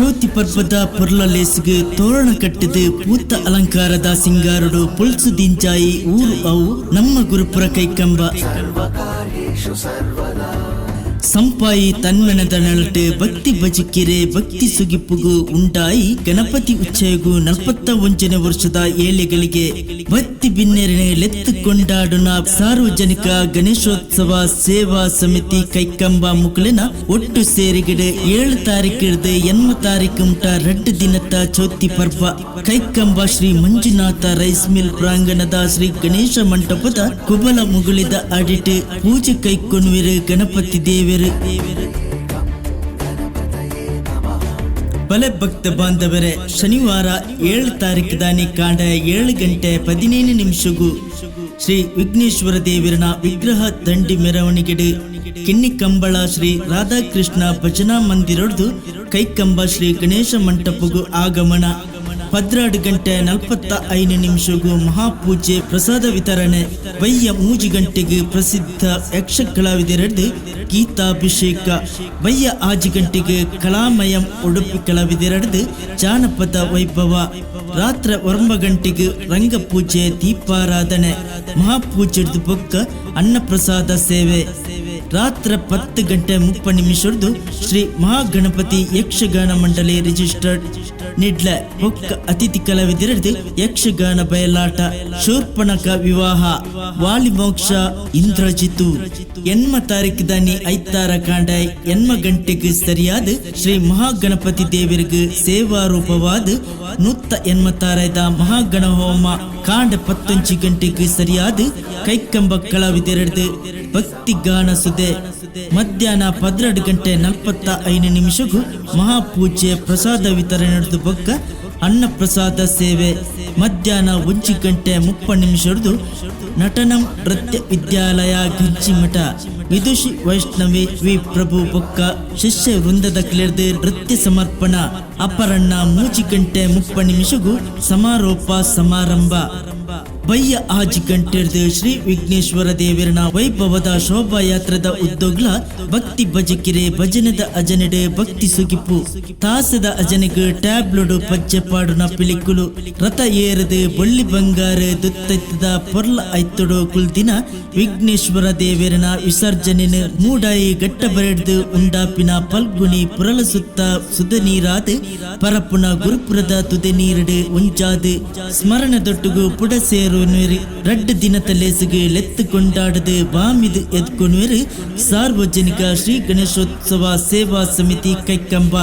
ಚೌತಿ ಪರ್ವದ ಪೊರ್ಲ ಲೇಸಿಗೆ ತೋರಣ ಕಟ್ಟಿದು ಪೂತ ಅಲಂಕಾರದ ಸಿಂಗಾರುಡು ಪುಲ್ಸು ದಿಂಚಾಯಿ ಊರು ಅವು ನಮ್ಮ ಗುರುಪುರ ಕೈಕಂಬ ಸಂಪಾಯಿ ತನ್ಮನದ ನಳಟು ಭಕ್ತಿ ಬಜಕಿರೆ ಭಕ್ತಿ ಸುಗಿಪ್ಪುಗು ಉಂಟಾಯಿ ಗಣಪತಿ ಉಚ್ಚಯಗು ನಲ್ಪತ್ತ ಒಂಚನೇ ವರ್ಷದ ಏಳೆಗಳಿಗೆ ಭಕ್ತಿ ಬಿನ್ನೆರನೆ ಲೆತ್ತುಕೊಂಡಾಡುನ ಸಾರ್ವಜನಿಕ ಗಣೇಶೋತ್ಸವ ಸೇವಾ ಸಮಿತಿ ಕೈಕಂಬ ಮುಕುಲಿನ ಒಟ್ಟು ಸೇರಿಗಿಡ ಏಳು ತಾರೀಕಿಡ್ದು ಎನ್ಮ ತಾರೀಕು ಉಂಟ ರಡ್ಡು ದಿನದ ಚೌತಿ ಪರ್ವ. ಕೈಕಂಬ ಶ್ರೀ ಮಂಜುನಾಥ ರೈಸ್ ಮಿಲ್ ಪ್ರಾಂಗಣದ ಶ್ರೀ ಗಣೇಶ ಮಂಟಪದ ಕುಬಲ ಮುಗುಳಿದ ಅಡಿಟ್ ಪೂಜೆ ಕೈಕೊನ್ವಿರು ಗಣಪತಿ ದೇವರು ಬಲೆ ಭಕ್ತ ಬಾಂಧವರೇ, ಶನಿವಾರ ಏಳು ತಾರೀಕು ದಾನಿ ಕಾಂಡ ಏಳು ಗಂಟೆ ಹದಿನೈದು ನಿಮಿಷಗೂ ಶ್ರೀ ವಿಘ್ನೇಶ್ವರ ದೇವರನ ವಿಗ್ರಹ ದಂಡಿ ಮೆರವಣಿಗೆ ಕಿನ್ನಿಕಂಬಳ ಶ್ರೀ ರಾಧಾಕೃಷ್ಣ ಭಜನಾ ಮಂದಿರದು ಕೈಕಂಬ ಶ್ರೀ ಗಣೇಶ ಮಂಟಪಗೂ ಆಗಮನ. ಪದ್ರಾಡು ಗಂಟೆ ನಲವತ್ತ ಐದು ನಿಮಿಷಗೂ ಮಹಾಪೂಜೆ, ಪ್ರಸಾದ ವಿತರಣೆ ಬಯ್ಯ ಮೂಜಿ ಗಂಟೆಗೆ ಪ್ರಸಿದ್ಧ ಯಕ್ಷ ಕಲಾವಿದರದ್ದು ಗೀತಾಭಿಷೇಕ ಬಯ್ಯ ಆಜಿ ಗಂಟೆಗೆ ಕಲಾಮಯಂ ಉಡುಪಿ ಕಲಾವಿದರದ್ದು ಜಾನಪದ ವೈಭವ, ರಾತ್ರ ಒಂಬ ಗಂಟೆಗೆ ರಂಗಪೂಜೆ, ದೀಪಾರಾಧನೆ ಮಹಾಪೂಜೆ ಬೊಕ್ಕ ಅನ್ನಪ್ರಸಾದ ಸೇವೆ. ರಾತ್ರ ಪತ್ತು ಗಂಟೆ ಮುಪ್ಪ ನಿಮಿಷದ್ದು ಶ್ರೀ ಮಹಾಗಣಪತಿ ಯಕ್ಷಗಾನ ಮಂಡಳಿ ರಿಜಿಸ್ಟರ್ಡ್ ನಿಡ್ಲ ಹೊಕ್ಕ ಅತಿಥಿ ಕಲಾವಿದರದ್ದು ಯಕ್ಷಗಾನ ಬಯಲಾಟ, ಶೂರ್ಪಣಕ ವಿವಾಹ, ವಾಲಿಮೋಕ್ಷ ಇಂದ್ರಜಿತು ಎನ್ಮ ತಾರೀಕು ದಾನಿ ಐತಾರ ಕಾಂಡ, ಎನ್ಮ ಗಂಟೆಗೆ ಸರಿಯಾದ ಶ್ರೀ ಮಹಾಗಣಪತಿ ದೇವರಿಗೆ ಸೇವಾ ರೂಪವಾದ ಎನ್ಮ ತಾರದ ಮಹಾಗಣ ಹೋಮ ಕಾಂಡ ಪತ್ತೊಂಚಿ ಗಂಟೆಗೆ ಸರಿಯಾದ ಕೈಕಂಬ ಕಲಾವಿದರದ್ದು ಭಕ್ತಿ ಗಾನ ಸುದೆ ಮಧ್ಯಾಹ್ನ ಪದ್ರೆರಡು ಗಂಟೆ ನಲವತ್ತ ಐದು ನಿಮಿಷಕ್ಕೂ ಮಹಾಪೂಜೆ, ಪ್ರಸಾದ ವಿತರಣೆ ನಡೆದು ಬೊಕ್ಕ ಅನ್ನ ಪ್ರಸಾದ ಸೇವೆ. ಮಧ್ಯಾಹ್ನ ಒಂಚು ಗಂಟೆ ಮುಪ್ಪ ನಿಮಿಷದ್ದು ನಟನಂ ನೃತ್ಯ ವಿದ್ಯಾಲಯ ಗಿಜ್ಜಿಮಠ ವಿದುಷಿ ವೈಷ್ಣವಿ ವಿ ಪ್ರಭು ಬೊಕ್ಕ ಶಿಷ್ಯ ವೃಂದದ ಕ್ಲೇರ್ದೆ ನೃತ್ಯ ಸಮರ್ಪಣ. ಅಪರಣ್ಣ ಮೂಚಿ ಗಂಟೆ ಮುಪ್ಪ ನಿಮಿಷಗೂ ಸಮಾರೋಪ ಸಮಾರಂಭ. ಬಯ್ಯ ಆಜಿ ಗಂಟೆರ್ದು ಶ್ರೀ ವಿಘ್ನೇಶ್ವರ ದೇವರನ ವೈಭವದ ಶೋಭಾಯಾತ್ರದ ಉದ್ದೋಗ್ಲ ಭಕ್ತಿ ಭಜಕಿರೆ ಭಜನದ ಅಜನೆಡೆ ಭಕ್ತಿ ಸುಗಿಪು. ತಾಸದ ಅಜನೆಗೆ ಟ್ಯಾಬ್ಲೋಡು ಪಜ್ಜೆ ಪಾಡುನ ಪಿಲಿಕುಲು. ರಥ ಏರದೆ ಬಳ್ಳಿ ಬಂಗಾರ ದುತ್ತೈತದ ಪೊರ್ಲ ಐತೊಡು ಕುಲ್ದಿನ ವಿಘ್ನೇಶ್ವರ ದೇವರನ ವಿಸರ್ಜನೆನ ಮೂಡಾಯಿ ಗಟ್ಟ ಬರೆಡ್ದು ಉಂಡಾಪಿನ ಪಲ್ಗುಣಿ ಪುರಲ ಸುತ್ತ ಸುಧ ನೀರಾದ ಪರಪುನ ಗುರುಪುರದ ತುದೆ ನೀರಡೆ ಉಂಜಾದು. ಸ್ಮರಣ ದೊಟ್ಟುಗು ಪುಡ ಸೇರುವನು ರಡ್ಡ ದಿನದ ಲೇಸಿಗೆ ಲೆತ್ತು ಕೊಂಡಾಡದು ಬಾಮಿದು ಎದ್ಕೊನ್ವೆರು ಸಾರ್ವಜನಿಕ ಶ್ರೀ ಗಣೇಶೋತ್ಸವ ಸೇವಾ ಸಮಿತಿ ಕೈಕಂಬ.